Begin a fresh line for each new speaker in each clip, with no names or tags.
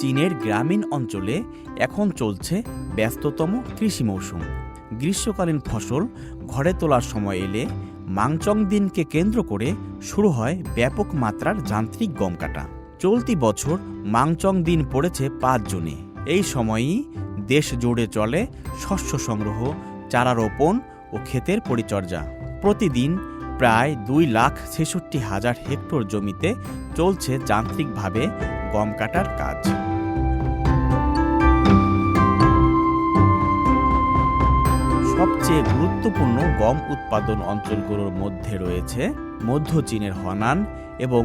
চীনের গ্রামীণ অঞ্চলে এখন চলছে ব্যস্ততম কৃষি মৌসুম। গ্রীষ্মকালীন ফসল ঘরে তোলার সময় এলে মাংচং দিনকে কেন্দ্র করে শুরু হয় ব্যাপক মাত্রার যান্ত্রিক গম কাটা। চলতি বছর মাংচং দিন পড়েছে পাঁচ জুনে। এই সময়ই দেশ জুড়ে চলে শস্য সংগ্রহ চারা রোপণ ও ক্ষেতের পরিচর্যা। প্রতিদিন প্রায় দুই লাখ ছেষট্টি হাজার হেক্টর জমিতে চলছে যান্ত্রিকভাবে গম কাটার কাজ। সবচেয়ে গুরুত্বপূর্ণ গম উৎপাদন অঞ্চলগুলোর মধ্যে রয়েছে মধ্য চীনের হনান এবং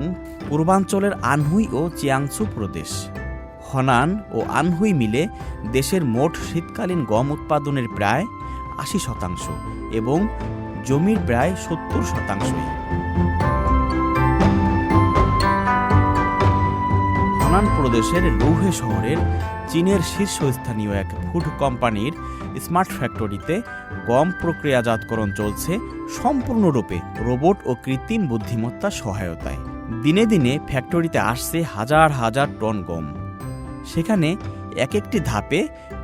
পূর্বাঞ্চলের আনহুই ও চিয়াংসু প্রদেশ। হনান ও আনহুই মিলে দেশের মোট শীতকালীন গম উৎপাদনের প্রায় আশি শতাংশ এবং জমির প্রায় সত্তর শতাংশই। ঝনান প্রদেশের লৌহে শহরের চীনের শীর্ষস্থানীয় এক ফুড কোম্পানির স্মার্ট ফ্যাক্টরিতে গম প্রক্রিয়াজাতকরণ চলছে সম্পূর্ণরূপে রোবট ও কৃত্রিম বুদ্ধিমত্তা সহায়তায়। দিনে দিনে ফ্যাক্টরিতে আসছে হাজার হাজার টন গম। সেখানে এক একটি ধাপে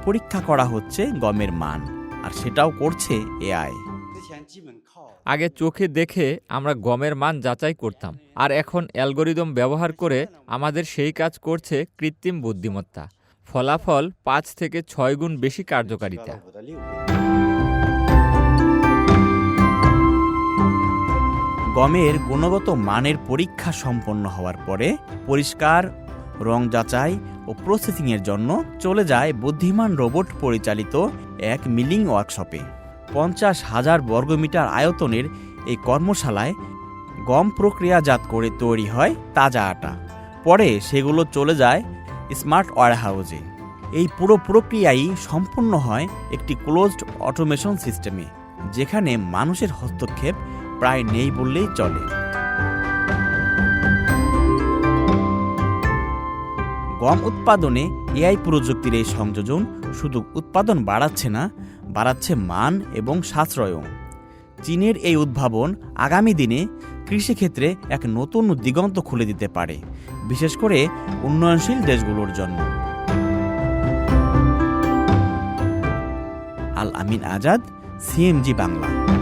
পরীক্ষা করা হচ্ছে গমের মান, আর সেটাও করছে এআই
আগে চোখে দেখে আমরা গমের মান যাচাই করতাম। আর এখন অ্যালগোরিদম ব্যবহার করে আমাদের সেই কাজ করছে কৃত্রিম বুদ্ধিমত্তা। ফলাফল পাঁচ থেকে ছয় গুণ বেশি কার্যকারিতা।
গমের গুণগত মানের পরীক্ষা সম্পন্ন হওয়ার পরে পরিষ্কার, রং যাচাই ও প্রসেসিংয়ের জন্য চলে যায় বুদ্ধিমান রোবট পরিচালিত এক মিলিং ওয়ার্কশপে। পঞ্চাশ হাজার বর্গমিটার আয়তনের এই কর্মশালায় গম প্রক্রিয়াজাত করে তৈরি হয় তাজা আটা। পরে সেগুলো চলে যায় স্মার্ট ওয়ারহাউসে। এই পুরো প্রক্রিয়াই সম্পূর্ণ হয় একটি ক্লোজড অটোমেশন সিস্টেমে, যেখানে মানুষের হস্তক্ষেপ প্রায় নেই বললেই চলে। গম উৎপাদনে এআই প্রযুক্তির এই সংযোজন শুধু উৎপাদন বাড়াচ্ছে না, বাড়াচ্ছে মান এবং সাশ্রয়ও। চীনের এই উদ্ভাবন আগামী দিনে কৃষিক্ষেত্রে এক নতুন দিগন্ত খুলে দিতে পারে, বিশেষ করে উন্নয়নশীল দেশগুলোর জন্য। আল আমিন আজাদ, সিএমজি বাংলা।